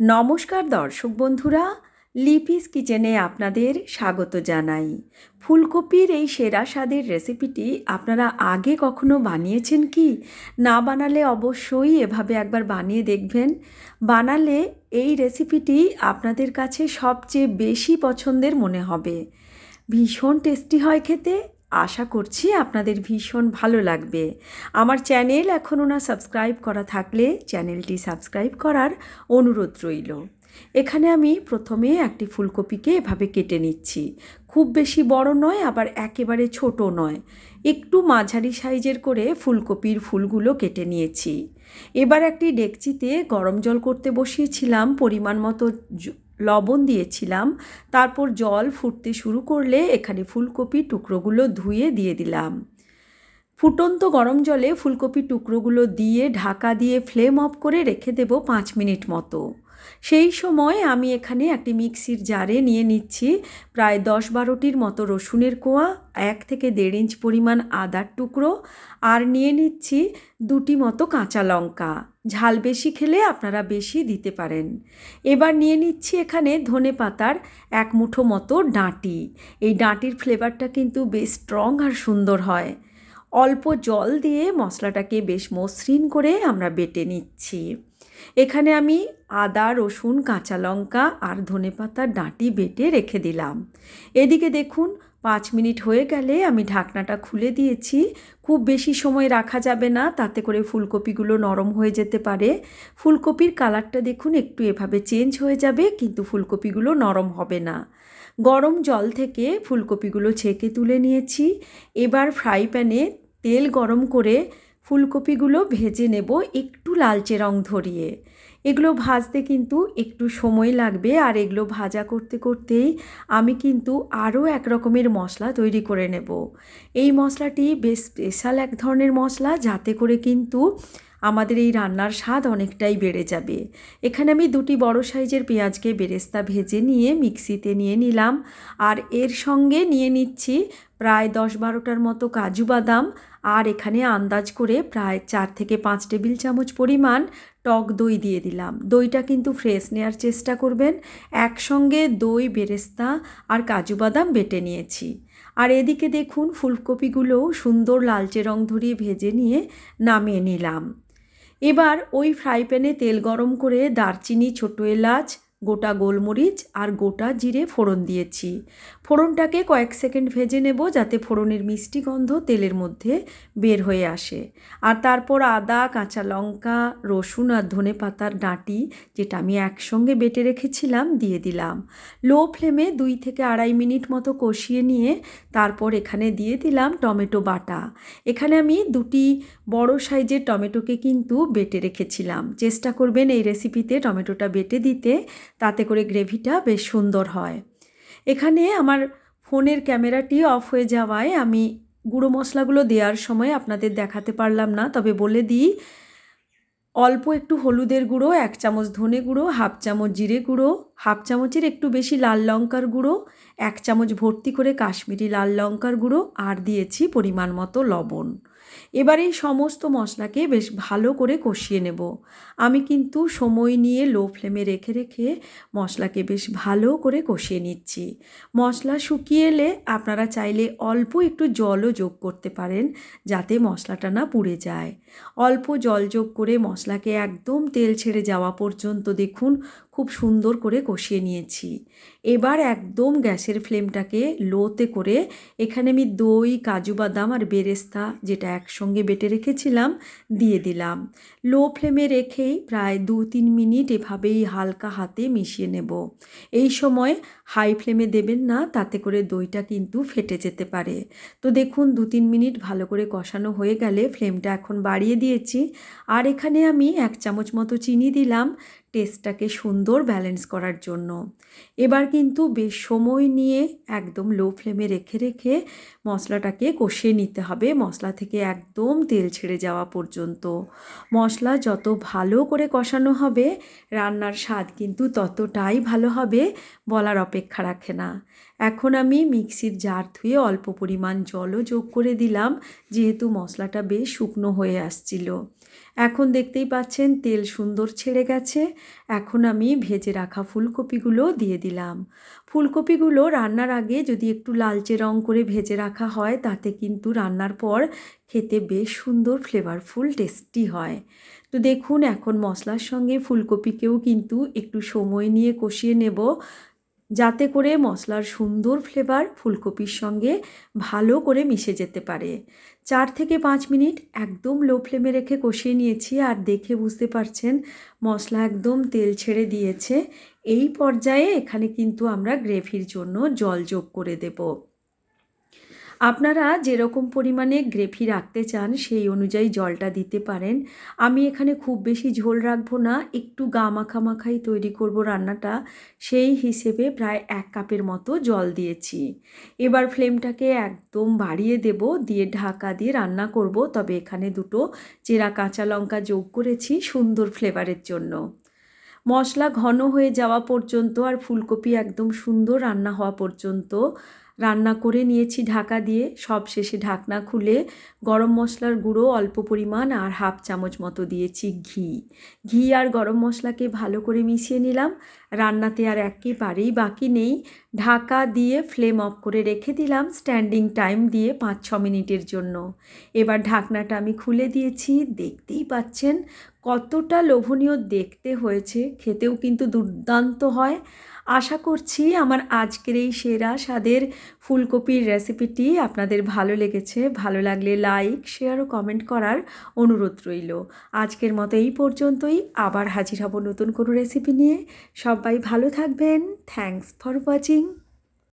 নমস্কার দর্শক বন্ধুরা, লিপিস কিচেনে আপনাদের স্বাগত জানাই। ফুলকপির এই সেরা স্বাদের রেসিপিটি আপনারা আগে কখনো বানিয়েছেন কি? না বানালে অবশ্যই এভাবে একবার বানিয়ে দেখবেন। বানালে এই রেসিপিটি আপনাদের কাছে সবচেয়ে বেশি পছন্দের মনে হবে। ভীষণ টেস্টি হয় খেতে আশা করছি আপনাদের ভীষণ ভালো লাগবে। আমার চ্যানেল এখনও না সাবস্ক্রাইব করা থাকলে চ্যানেলটি সাবস্ক্রাইব করার অনুরোধ রইল। এখানে আমি প্রথমে একটি ফুলকপিকে এভাবে কেটে নিচ্ছি। খুব বেশি বড় নয়, আবার একেবারে ছোট নয়। একটু মাঝারি সাইজের করে ফুলকপির ফুলগুলো কেটে নিয়েছি। এবার একটি ডেকচিতে গরম জল করতে বসিয়েছিলাম পরিমাণ মতো লবণ দিয়েছিলাম। তারপর জল ফুটতে শুরু করলে এখানে ফুলকপি টুকরোগুলো ধুয়ে দিয়ে দিলাম। ফুটন্ত গরম জলে ফুলকপি টুকরোগুলো দিয়ে ঢাকা দিয়ে ফ্লেম অফ করে রেখে দেব পাঁচ মিনিট মতো। সেই সময় আমি এখানে একটি মিক্সির জারে নিয়ে নিচ্ছি প্রায় দশ বারোটির মতো রসুনের কোয়া, এক থেকে দেড় ইঞ্চ পরিমাণ আদার টুকরো আর নিয়ে নিচ্ছি দুটি মতো কাঁচা লঙ্কা। ঝাল বেশি খেলে আপনারা বেশি দিতে পারেন। এবার নিয়ে নিচ্ছি এখানে ধনে পাতার এক মুঠো মতো ডাঁটি। এই ডাঁটির ফ্লেভারটা কিন্তু বেশ স্ট্রং আর সুন্দর হয়। অল্প জল দিয়ে মশলাটাকে বেশ মসৃণ করে আমরা বেটে নিচ্ছি। এখানে আমি আদা, রসুন, কাঁচা লঙ্কা আর ধনে পাতার ডাঁটি বেটে রেখে দিলাম। এদিকে দেখুন, পাঁচ মিনিট হয়ে গেলে আমি ঢাকনাটা খুলে দিয়েছি। খুব বেশি সময় রাখা যাবে না, তাতে করে ফুলকপিগুলো নরম হয়ে যেতে পারে। ফুলকপির কালারটা দেখুন, একটু এভাবে চেঞ্জ হয়ে যাবে, কিন্তু ফুলকপিগুলো নরম হবে না। গরম জল থেকে ফুলকপিগুলো ছেঁকে তুলে নিয়েছি। এবার ফ্রাই প্যানে তেল গরম করে ফুলকপিগুলো ভেজে নেব একটু লালচে রং ধরিয়ে। এগুলো ভাজতে কিন্তু একটু সময় লাগবে আর এগুলো ভাজা করতে করতেই আমি কিন্তু আরও এক রকমের মশলা তৈরি করে নেব। এই মশলাটি বেশ স্পেশাল এক ধরনের মশলা, যাতে করে কিন্তু আমাদের এই রান্নার স্বাদ অনেকটাই বেড়ে যাবে। এখানে আমি দুটি বড় সাইজের পেঁয়াজকে বেরেস্তা ভেজে নিয়ে মিক্সিতে নিয়ে নিলাম। আর এর সঙ্গে নিয়ে নিচ্ছি প্রায় দশ বারোটার মতো কাজু বাদাম। আর এখানে আন্দাজ করে প্রায় চার থেকে পাঁচ টেবিল চামচ পরিমাণ টক দই দিয়ে দিলাম। দইটা কিন্তু ফ্রেশ নেওয়ার চেষ্টা করবেন। একসঙ্গে দই, বেরেস্তা আর কাজু বাদাম বেটে নিয়েছি। আর এদিকে দেখুন ফুলকপিগুলোও সুন্দর লালচে রং ধরিয়ে ভেজে নিয়ে নামিয়ে নিলাম। এবার ওই ফ্রাই প্যানে তেল গরম করে দারচিনি ছোটো এলাচ গোটা গোলমরিচ আর গোটা জিরে ফোড়ন দিয়েছি। ফোড়নটাকে কয়েক সেকেন্ড ভেজে নেব যাতে ফোড়নের মিষ্টি গন্ধ তেলের মধ্যে বের হয়ে আসে। আর তারপর আদা, কাঁচা লঙ্কা, রসুন আর ধনে পাতার ডাঁটি, যেটা আমি একসঙ্গে বেটে রেখেছিলাম, দিয়ে দিলাম। লো ফ্লেমে দুই থেকে আড়াই মিনিট মতো কষিয়ে নিয়ে তারপর এখানে দিয়ে দিলাম টমেটো বাটা। এখানে আমি দুটি বড় সাইজের টমেটোকে কিন্তু বেটে রেখেছিলাম। চেষ্টা করবেন এই রেসিপিতে টমেটোটা বেটে দিতে। তাতে করে গ্রেভিটা বেশ সুন্দর হয়। এখানে আমার ফোনের ক্যামেরাটি অফ হয়ে যাওয়ায় আমি গুঁড়ো মশলাগুলো দেওয়ার সময় আপনাদের দেখাতে পারলাম না, তবে বলে দিই, অল্প একটু হলুদের গুঁড়ো, এক চামচ ধনে গুঁড়ো, হাফ চামচ জিরে গুঁড়ো হাফ চামচের একটু বেশি লাল লঙ্কার গুঁড়ো, এক চামচ ভর্তি করে কাশ্মীরি লাল লঙ্কার গুঁড়ো আর দিয়েছি পরিমাণ মতো লবণ। এবার এই সমস্ত মশলাকে বেশ ভালো করে কষিয়ে নেব। আমি কিন্তু সময় নিয়ে লো ফ্লেমে রেখে রেখে মশলাকে বেশ ভালো করে কষিয়ে নিচ্ছি। মশলা শুকিয়ে এলে আপনারা চাইলে অল্প একটু জলও যোগ করতে পারেন যাতে মশলাটা না পুড়ে যায়। অল্প জল যোগ করে মশলাকে একদম তেল ছেড়ে যাওয়া পর্যন্ত দেখুন খুব সুন্দর করে কষিয়ে নিয়েছি। এবার একদম গ্যাসের ফ্লেমটাকে লোতে করে এখানে আমি দই, কাজু বাদাম আর বেরেস্তা যেটা একসঙ্গে বেটে রেখেছিলাম দিয়ে দিলাম। লো ফ্লেমে রেখেই প্রায় দু তিন মিনিট এভাবেই হালকা হাতে মিশিয়ে নেব। এই সময় হাই ফ্লেমে দেবেন না, তাতে করে দইটা কিন্তু ফেটে যেতে পারে। তো দেখুন দু তিন মিনিট ভালো করে কষানো হয়ে গেলে ফ্লেমটা এখন বাড়িয়ে দিয়েছি। আর এখানে আমি এক চামচ মতো চিনি দিলাম। টেস্টটাকে সুন্দর ব্যালেন্স করার জন্য। এবার কিন্তু বেশ সময় নিয়ে একদম লো ফ্লেমে রেখে রেখে মশলাটাকে কষিয়ে নিতে হবে। মশলা থেকে একদম তেল ছেড়ে যাওয়া পর্যন্ত। মশলা যত ভালো করে কষানো হবে, রান্নার স্বাদ কিন্তু ততটাই ভালো হবে বলার অপেক্ষা রাখে না। এখন আমি মিক্সির জার ধুয়ে অল্প পরিমাণ জলও যোগ করে দিলাম, যেহেতু মশলাটা বেশ শুকনো হয়ে আসছিল। এখন দেখতেই পাচ্ছেন তেল সুন্দর ছেড়ে গেছে। এখন আমি ভেজে রাখা ফুলকপিগুলো দিয়ে দিলাম। ফুলকপিগুলো রান্নার আগে যদি একটু লালচে রং করে ভেজে রাখা হয়, তাতে কিন্তু রান্নার পর খেতে বেশ সুন্দর ফ্লেভারফুল টেস্টি হয়। তো দেখুন, এখন মশলার সঙ্গে ফুলকপিকেও কিন্তু একটু সময় নিয়ে কষিয়ে নেব। যাতে করে মশলার সুন্দর ফ্লেভার ফুলকপির সঙ্গে ভালো করে মিশে যেতে পারে। চার থেকে পাঁচ মিনিট একদম লো ফ্লেমে রেখে কষিয়ে নিয়েছি আর দেখে বুঝতে পারছেন মশলা একদম তেল ছেড়ে দিয়েছে। এই পর্যায়ে এখানে কিন্তু আমরা গ্রেভির জন্য জল যোগ করে দেবো। আপনারা যেরকম পরিমাণে গ্রেভি রাখতে চান, সেই অনুযায়ী জলটা দিতে পারেন। আমি এখানে খুব বেশি ঝোল রাখব না, একটু গা মাখামাখাই তৈরি করব রান্নাটা। সেই হিসেবে প্রায় এক কাপের মতো জল দিয়েছি। এবার ফ্লেমটাকে একদম বাড়িয়ে দেব, দিয়ে ঢাকা দিয়ে রান্না করব। তবে এখানে দুটো চেরা কাঁচা লঙ্কা যোগ করেছি সুন্দর ফ্লেভারের জন্য। মশলা ঘন হয়ে যাওয়া পর্যন্ত আর ফুলকপি একদম সুন্দর রান্না হওয়া পর্যন্ত রান্না করে নিয়েছি ঢাকা দিয়ে। সব শেষে ঢাকনা খুলে গরম মশলার গুঁড়ো অল্প পরিমাণ আর হাফ চামচ মতো দিয়েছি ঘি। ঘি আর গরম মশলাকে ভালো করে মিশিয়ে নিলাম। রান্নাতে আর একেবারেই বাকি নেই। ঢাকা দিয়ে ফ্লেম অফ করে রেখে দিলাম স্ট্যান্ডিং টাইম দিয়ে পাঁচ ছ মিনিটের জন্য। এবার ঢাকনাটা আমি খুলে দিয়েছি। দেখতেই পাচ্ছেন কতটা লোভনীয় দেখতে হয়েছে। খেতেও কিন্তু দুর্দান্ত হয়। আশা করছি আমার আজকের এই সেরা স্বাদের ফুলকপির রেসিপিটি আপনাদের ভালো লেগেছে। ভালো লাগলে লাইক, শেয়ার ও কমেন্ট করার অনুরোধ রইল। আজকের মতো এই পর্যন্তই। আবার হাজির হব নতুন কোনো রেসিপি নিয়ে। সবাই ভালো থাকবেন। Thanks for watching.